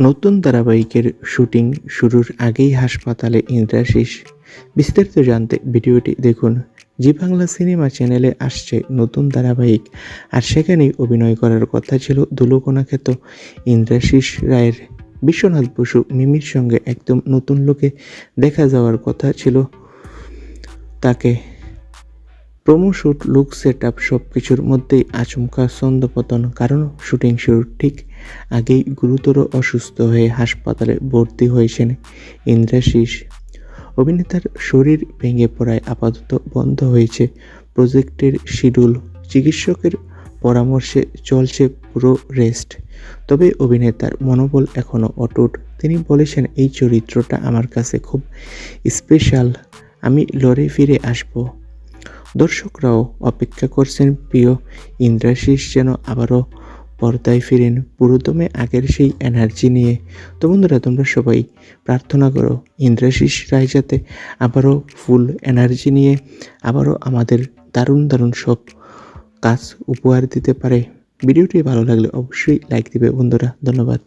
নতুন ধারাবাহিকের শুটিং শুরুর আগেই হাসপাতালে ইন্দ্রাশিস বিস্তারিত জানতে ভিডিওটি দেখুন। জি বাংলা সিনেমা চ্যানেলে আসছে নতুন ধারাবাহিক। আর সেখানেই অভিনয় করার কথা ছিল দুলকোনা খ্যাত ইন্দ্রাশিস রায়ের। বিশ্বনাথ বসু, মিমির সঙ্গে একদম নতুন লোকে দেখা যাওয়ার কথা ছিল তাকে। Promo shoot look set up সব কিছুর মধ্যেই আচমকা ছন্দপতন কারণ শুটিং শুরুর ঠিক আগেই গুরুতর অসুস্থ হয়ে হাসপাতালে ভর্তি হয়েছেন ইন্দ্রাশিস অভিনেতার শরীর ভেঙে পড়ায় আপাতত বন্ধ হয়েছে প্রজেক্টের শিডিউল। চিকিৎসকের পরামর্শে চলছে পুরো রেস্ট। তবে অভিনেতার মনোবল এখনও অটুট। তিনি বলেছেন, এই চরিত্রটা আমার কাছে খুব স্পেশাল আমি লড়ে ফিরে আসব। দর্শকরাও অপেক্ষা করছেন, প্রিয় ইন্দ্রাশিস যেন আবারও পর্দায় ফিরেন। পুরোদমে আগের সেই এনার্জি নিয়ে। তো বন্ধুরা, তোমরা সবাই প্রার্থনা করো, ইন্দ্রাশিস রায় যাতে আবারও ফুল এনার্জি নিয়ে আবারও আমাদের দারুণ দারুণ সব কাজ উপহার দিতে পারে। ভিডিওটি ভালো লাগলে অবশ্যই লাইক দিবে বন্ধুরা। ধন্যবাদ।